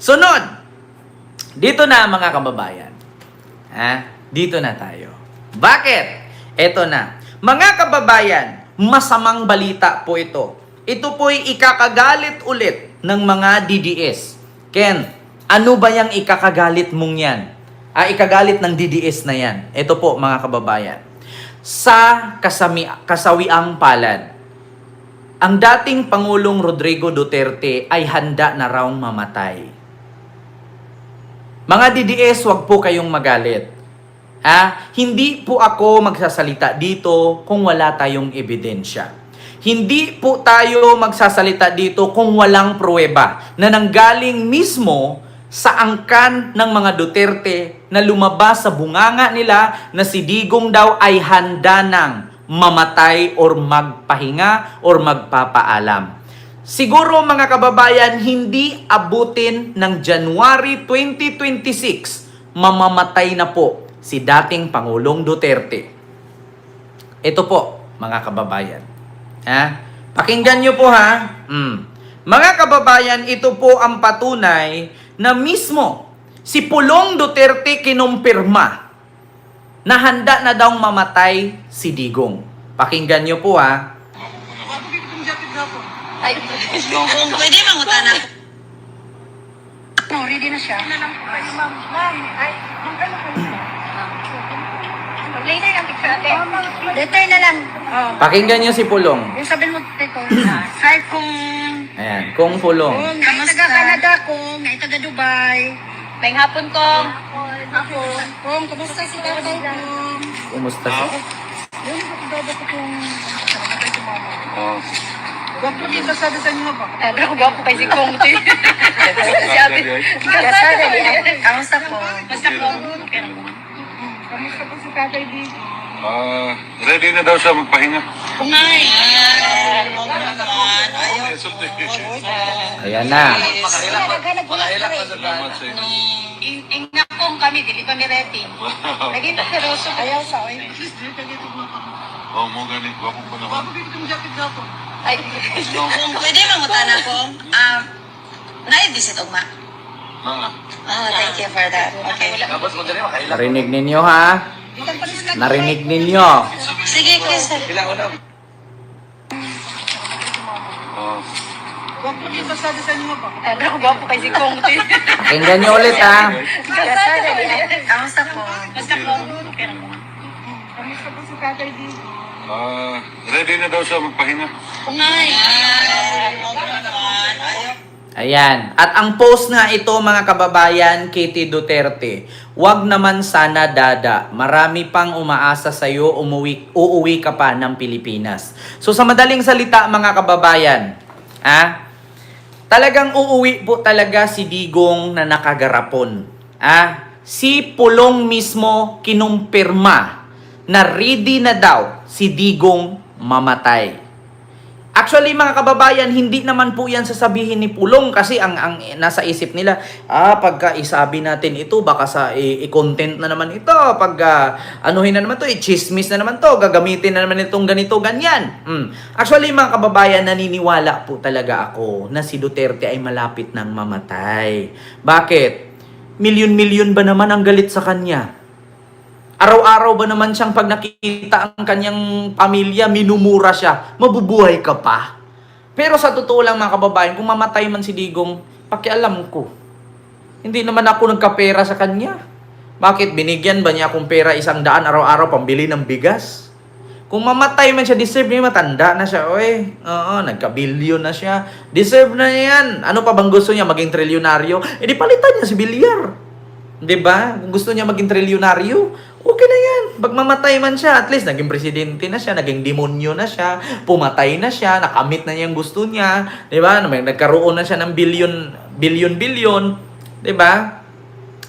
Sunod, dito na mga kababayan. Ha? Dito na tayo. Bakit? Ito na. Mga kababayan, masamang balita po ito. Ito po'y ikakagalit ulit ng mga DDS. Ken, ano ba yung ikakagalit mong yan? Ah, ikagalit ng DDS na yan. Ito po mga kababayan. Sa kasami, kasawiang palad, ang dating Pangulong Rodrigo Duterte ay handa na raw mamatay. Mga DDS, wag po kayong magalit. Ha? Hindi po ako magsasalita dito kung wala tayong ebidensya. Hindi po tayo magsasalita dito kung walang pruweba na nanggaling mismo sa angkan ng mga Duterte na lumabas sa bunganga nila na si Digong daw ay handa ng mamatay or magpahinga or magpapaalam. Siguro mga kababayan, hindi abutin ng January 2026, mamamatay na po si dating Pangulong Duterte. Ito po, mga kababayan. Ha? Pakinggan nyo po ha. Mm. Mga kababayan, ito po ang patunay na mismo si Pulong Duterte kinumpirma na handa na daw mamatay si Digong. Pakinggan nyo po ha. Ay, kung pwede mangutana. No, ready na siya. Ma'am, ma'am, ay, ma'am, ano kayo? Later ang picture natin. Later na lang. Oh. Pakinggan nyo si Pulong. Yung sabihin mo dito, kahit kung Ayan, kung Pulong. kung kahit taga Canada, kung kahit taga Dubai, May hapon kong. ako, kung kumusta si tatay kung Kumusta siya? yun, bago ko kung Oh. Gwapo sabi sa inyo ba? Pero gwapo kay si Kong. Sabi. Kasada din. Kamusta po? Basta Kong. Kamusta po si tatay dito? Ah, ready na daw siya magpahinga. Kumay. Ayan na. Ko Salamat sa inyo. In- Ingna kong kami, dili kami ready. Naging seroso. Ayaw sa oy. Oh, mo ganit. Wapo pa naman. Ay, kung pwede mangutana kong. Um, na-edisit ugma. Na. Ah, thank you for that. Okay. Narinig ninyo ha? Narinig ninyo. Sige. Oh. Sa inyo ba? Eh, pero gwapo kay si Kong. Pakinggan nyo ulit ha. Kasada din. Kamusta po? Basta Kong. Kamusta po si tatay dito? Ah, ready na daw siya magpahinga. Ayaw. Ayan. At ang post nga ito mga kababayan, Katie Duterte, wag naman sana dada. Marami pang umaasa sa iyo, umuwi, uuwi ka pa ng Pilipinas. So sa madaling salita mga kababayan, ah, talagang uuwi po talaga si Digong na nakagarapon. Ah, si Pulong mismo kinumpirma na ready na daw si Digong mamatay. Actually, mga kababayan, hindi naman po yan sasabihin ni Pulong kasi ang, ang nasa isip nila, ah, pagka isabi natin ito, baka sa i-content na naman ito, pagka anuhin na naman to, i-chismis na naman to, gagamitin na naman itong ganito, ganyan. Mm. Actually, mga kababayan, naniniwala po talaga ako na si Duterte ay malapit ng mamatay. Bakit? Milyon-milyon ba naman ang galit sa kanya? Araw-araw ba naman siyang pag nakita ang kanyang pamilya, minumura siya, mabubuhay ka pa? Pero sa totoo lang mga kababayan, kung mamatay man si Digong, pakialam ko. Hindi naman ako nagkapera sa kanya. Bakit? Binigyan ba niya akong pera isang daan araw-araw pambili ng bigas? Kung mamatay man siya, deserve niya, matanda na siya. Oy, oo, nagka-billion na siya. Deserve na yan. Ano pa bang gusto niya, maging trilyonaryo? Eh di palitan niya si Bilyar. 'Di ba? Kung gusto niya maging trilyonaryo, okay na 'yan. Pag mamatay man siya, at least naging presidente na siya, naging demonyo na siya, pumatay na siya, nakamit na niya yung gusto niya, 'di ba? May nagkaroon na siya ng billion billion billion, 'di ba?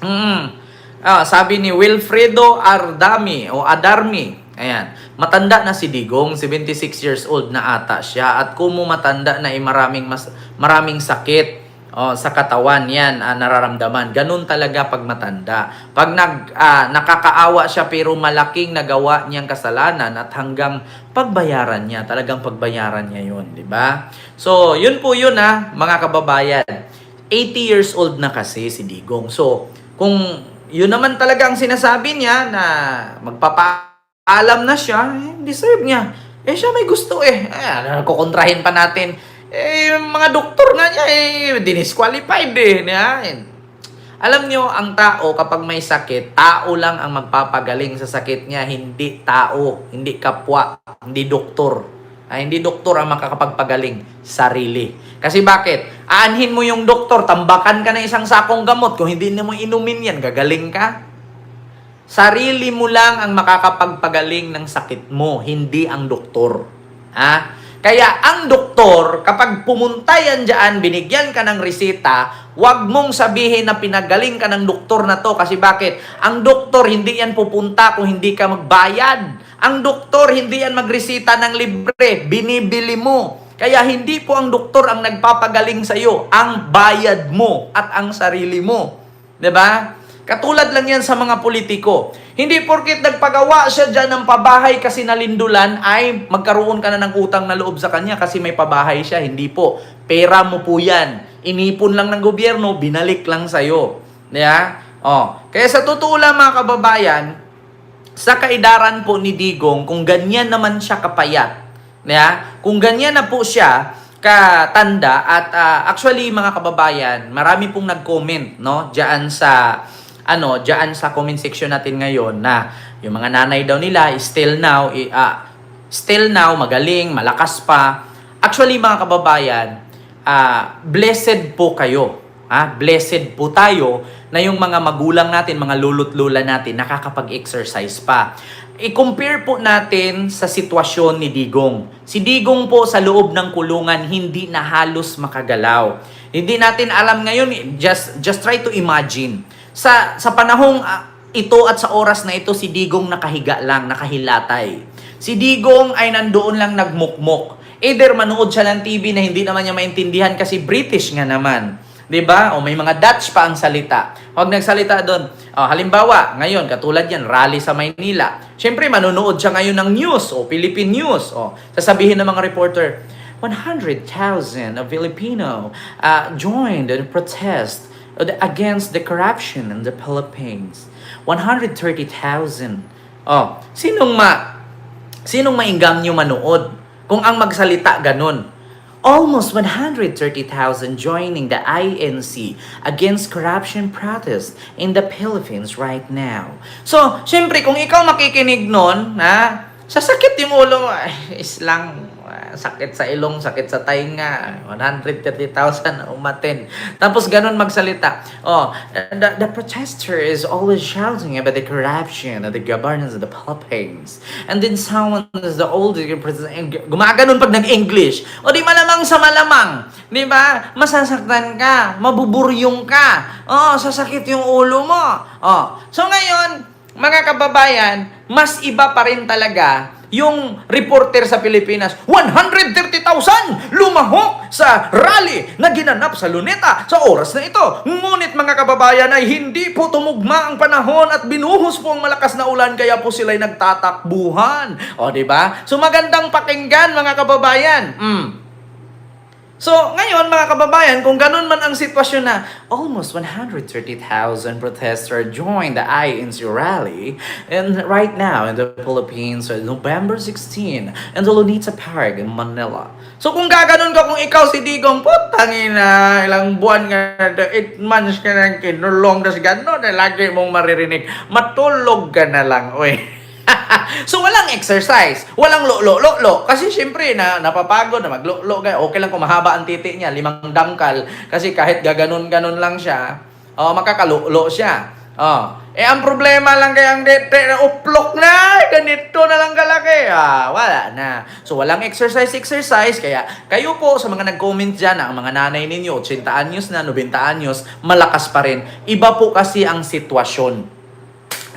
Mm. Ah, sabi ni Wilfredo Ardami o Adarmi, ayan, matanda na si Digong, 76 years old na ata siya at kung matanda na ay maraming mas maraming sakit Oh, sa katawan yan ah, nararamdaman. Ganun talaga pag matanda. Pag nag, ah, nakakaawa siya pero malaking nagawa niyang kasalanan at hanggang pagbayaran niya, talagang pagbayaran niya yun, di ba? So, yun po yun ha, mga kababayan. 80 years old na kasi si Digong. So, kung yun naman talaga ang sinasabi niya na magpapaalam na siya, eh, deserve niya. Eh, siya may gusto eh. Eh, kukontrahin pa natin. Eh, mga doktor nga niya, eh, dinisqualified eh. Yan. Alam nyo, ang tao kapag may sakit, tao lang ang magpapagaling sa sakit niya, hindi tao, hindi kapwa, hindi doktor. Ay, hindi doktor ang makakapagpagaling, sarili. Kasi bakit? Aanhin mo yung doktor, tambakan ka ng isang sakong gamot. Kung hindi mo inumin yan, gagaling ka. Sarili mo lang ang makakapagpagaling ng sakit mo, hindi ang doktor. Ha? Kaya ang doktor, kapag pumunta yan dyan, binigyan ka ng resita, huwag mong sabihin na pinagaling ka ng doktor na to. Kasi bakit? Ang doktor, hindi yan pupunta kung hindi ka magbayad. Ang doktor, hindi yan magresita ng libre. Binibili mo. Kaya hindi po ang doktor ang nagpapagaling sa iyo, ang bayad mo at ang sarili mo. ba? Katulad lang yan sa mga politiko. Hindi porkit nagpagawa siya dyan ng pabahay kasi nalindulan ay magkaroon ka na ng utang na loob sa kanya kasi may pabahay siya. Hindi po. Pera mo po yan. Inipon lang ng gobyerno, binalik lang sa'yo. Yeah? Oh. Kaya sa totoo lang mga kababayan, sa kaidaran po ni Digong, kung ganyan naman siya kapayat, yeah? kung ganyan na po siya katanda, at ah, actually mga kababayan, marami pong nag-comment no, diyan sa ano, diyan sa comment section natin ngayon na yung mga nanay daw nila still now ah, still now magaling, malakas pa. Actually mga kababayan, ah, blessed po kayo. Ah, blessed po tayo na yung mga magulang natin, mga lulu't lula natin nakakapag-exercise pa. I-compare po natin sa sitwasyon ni Digong. Si Digong po sa loob ng kulungan hindi na halos makagalaw. Hindi natin alam ngayon, eh, just just try to imagine. Sa sa panahong ah, ito at sa oras na ito si Digong nakahiga lang, nakahilatay. Si Digong ay nandoon lang nagmukmok. Either manood siya ng TV na hindi naman niya maintindihan kasi British nga naman. 'Di ba? O may mga Dutch pa ang salita. Huwag nagsalita doon. O, halimbawa, ngayon, katulad yan, rally sa Maynila. Siyempre, manonood siya ngayon ng news o Philippine news. O, sasabihin ng mga reporter, 100,000 of Filipino uh, joined the protest against the corruption in the Philippines. 130,000. Oh, sinong ma sinong mainggam nyo manood kung ang magsalita ganun? Almost 130,000 joining the INC against corruption protest in the Philippines right now. So, syempre, kung ikaw makikinig nun, ha, sasakit yung ulo mo, islang, ah, sakit sa ilong, sakit sa tainga, 130,000 umatin. Tapos ganun magsalita. Oh, the, the protester is always shouting about the corruption of the governance of the Philippines. And then someone is the old gumaganon pag nag-English. O di malamang sa malamang. Di ba? Masasaktan ka, mabuburyong ka. Oh, sasakit yung ulo mo. Oh. So ngayon, mga kababayan, mas iba pa rin talaga yung reporter sa Pilipinas, 130,000 lumahok sa rally na ginanap sa Luneta sa oras na ito. Ngunit mga kababayan ay hindi po tumugma ang panahon at binuhos po ang malakas na ulan kaya po sila'y nagtatakbuhan. O, ba? So magandang pakinggan mga kababayan. Mm. So, ngayon mga kababayan, kung ganun man ang sitwasyon na almost 130,000 protesters joined the INC rally and right now in the Philippines November 16 in the Lunita Park in Manila. So, kung gaganon ka kung ikaw si Digong, putangin na ilang buwan nga, 8 months ka nang kinulong, tas gano'n na lagi mong maririnig, matulog ka na lang, oy. so walang exercise, walang lo-lo-lo-lo. Kasi syempre na napapagod na maglo-lo ka. Okay lang kung mahaba ang titi niya, limang dangkal kasi kahit gaganon-ganon lang siya, oh makakalo-lo siya. Oh. Eh ang problema lang kaya ang dete na uplok na, ganito na lang kalaki. Ah, wala na. So walang exercise exercise kaya kayo po sa mga nag-comment diyan ang mga nanay ninyo, 80 anyos na, 90 anyos, malakas pa rin. Iba po kasi ang sitwasyon.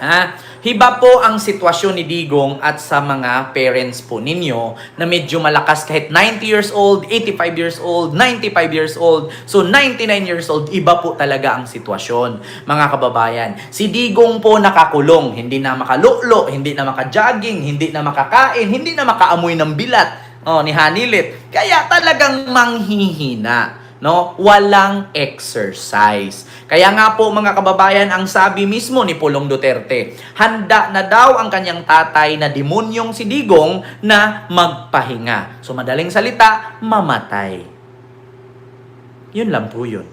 Ha? Hiba po ang sitwasyon ni Digong at sa mga parents po ninyo na medyo malakas kahit 90 years old, 85 years old, 95 years old, so 99 years old, iba po talaga ang sitwasyon. Mga kababayan, si Digong po nakakulong, hindi na makalulo, hindi na makajogging, hindi na makakain, hindi na makaamoy ng bilat oh, ni Hanilit. Kaya talagang manghihina. No? Walang exercise. Kaya nga po mga kababayan, ang sabi mismo ni Pulong Duterte, handa na daw ang kanyang tatay na demonyong si Digong na magpahinga. So madaling salita, mamatay. Yun lang po yun.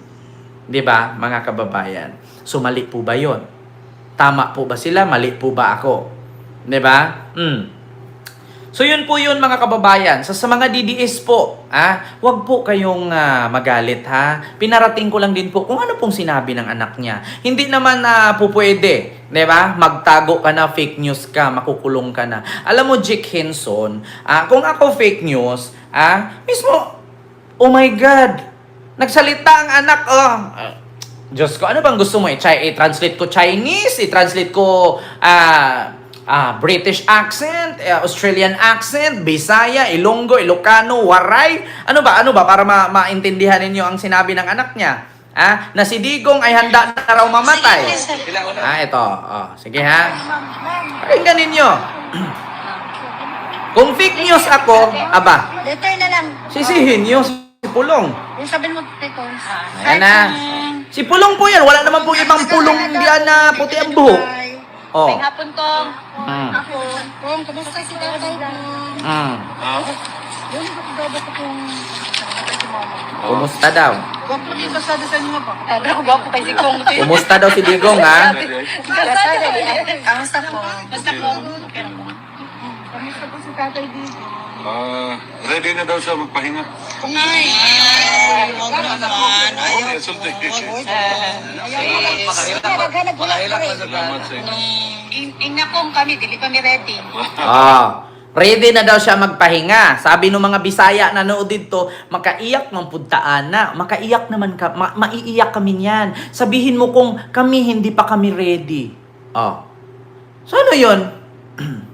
'Di ba, mga kababayan? So mali po ba 'yon? Tama po ba sila? Mali po ba ako? 'Di ba? Mm. So yun po yun mga kababayan. Sa, sa mga DDS po, ah, wag po kayong ah, magalit ha. Pinarating ko lang din po kung ano pong sinabi ng anak niya. Hindi naman na po pwede, 'di ba? Magtago ka na, fake news ka, makukulong ka na. Alam mo Jake Henson, ah, kung ako fake news, ah, mismo Oh my God! Nagsalita ang anak, oh. Diyos ko, ano bang gusto mo? I- I-translate ko Chinese? I-translate ko ah ah, British accent? eh, Australian accent? Bisaya? Ilonggo? Ilocano? Waray? Ano ba? Ano ba? Para ma- maintindihan ninyo ang sinabi ng anak niya. Ah, na si Digong ay handa na raw mamatay. Ah, ito. Oh, sige ha. Pakinggan ninyo. Kung fake news ako, aba, Letter na lang. sisihin niyo si Pulong. Yung sabihin mo, Tito. Ayan na. Si Pulong po yan. Wala naman po ibang pulong diyan na puti ang buhok. Oh. May hapon tong. Mm. Ako. Kung kumusta si tatay mo? Mm. Ah? Yung dapat akong si mama. Kumusta daw? Kong? Kumusta daw si Digong ha? Kamusta po? Basta po. Kamusta po si tatay dito? Ah, ready na daw siya magpahinga. Ay! Huwag naman. Naghanap ko lang pa rin. Salamat sa inyo. Ina kong kami, dili kami ready. Ah. Ready na daw siya magpahinga. Sabi ng mga Bisaya na nood dito, makaiyak ng puntaan na. Makaiyak naman ka, ma- maiiyak kami niyan. Sabihin mo kung kami hindi pa kami ready. Oh. So ano yun?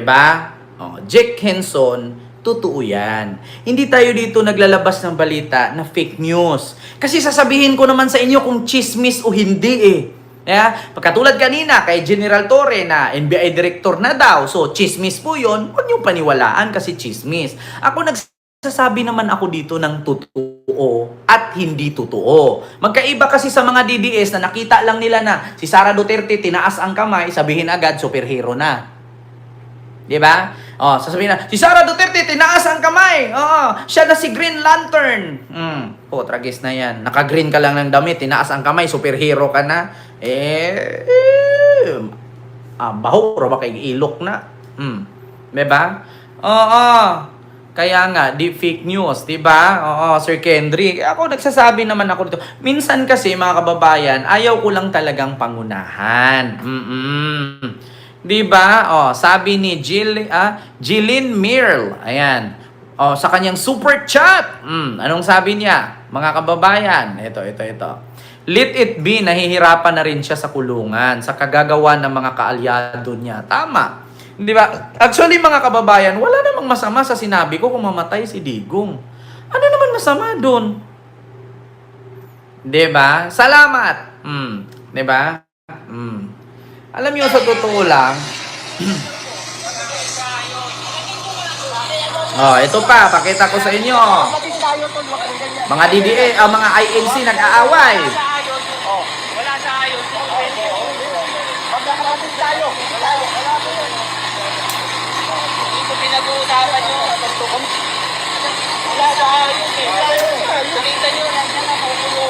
ba? Oh, Jake Henson, totoo yan. Hindi tayo dito naglalabas ng balita na fake news. Kasi sasabihin ko naman sa inyo kung chismis o hindi eh. Yeah? Pagkatulad kanina kay General Torre na NBI director na daw. So, chismis po yun. Huwag niyong paniwalaan kasi chismis. Ako nagsasabi naman ako dito ng totoo at hindi totoo. Magkaiba kasi sa mga DDS na nakita lang nila na si Sara Duterte tinaas ang kamay, sabihin agad superhero na. Di ba? Oh, sasabihin na, si Sara Duterte, tinaas ang kamay. Oo, siya na si Green Lantern. Hmm, po, tragis na yan. Naka-green ka lang ng damit, tinaas ang kamay, superhero ka na. Eh, ah, baho, ba kay ilok na. Hmm, di ba? Oo, kaya nga, di fake news, di ba? Oo, Sir Kendrick. Ako nagsasabi naman ako dito. Minsan kasi, mga kababayan, ayaw ko lang talagang pangunahan. Mm-mm. 'Di ba? Oh, sabi ni Jill ah, Jilin Mirl. Ayan. Oh, sa kanyang super chat. Mm, anong sabi niya? Mga kababayan, ito, ito, ito. Let it be, nahihirapan na rin siya sa kulungan, sa kagagawa ng mga kaalyado niya. Tama. Di ba? Actually, mga kababayan, wala namang masama sa sinabi ko kung mamatay si Digong. Ano naman masama doon? Di ba? Salamat. Mm, di ba? Mm. Alam niyo sa totoo lang, Oh, ito pa, pakita ko sa inyo. Mga DDA, ah, mga INC nag-aaway. pinag-uusapan nyo. Wala sa ayos eh. Nakita nyo, nandiyan na pupulo.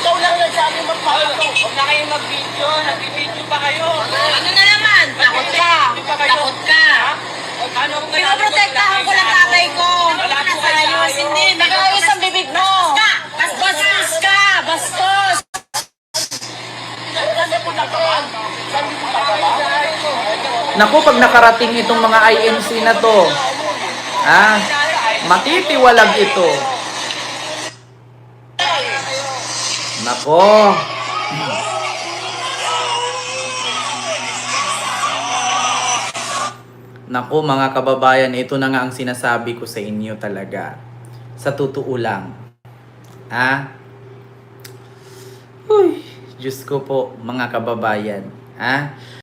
Ikaw lang nagsabi kayong mag-video. Nag-video pa kayo. Ano na naman? Takot ka. Takot ka. Ano kung Pinoprotektahan ko lang tatay ko. Wala po kayo. Hindi, nag-ayos ang bibig mo. Bastos ka. Bastos. Naku, pag nakarating itong mga INC na to, ah, matitiwalag ito. Nako. Nako mga kababayan, ito na nga ang sinasabi ko sa inyo talaga. Sa totoo lang. Ah? Uy, Diyos ko po mga kababayan. Ah?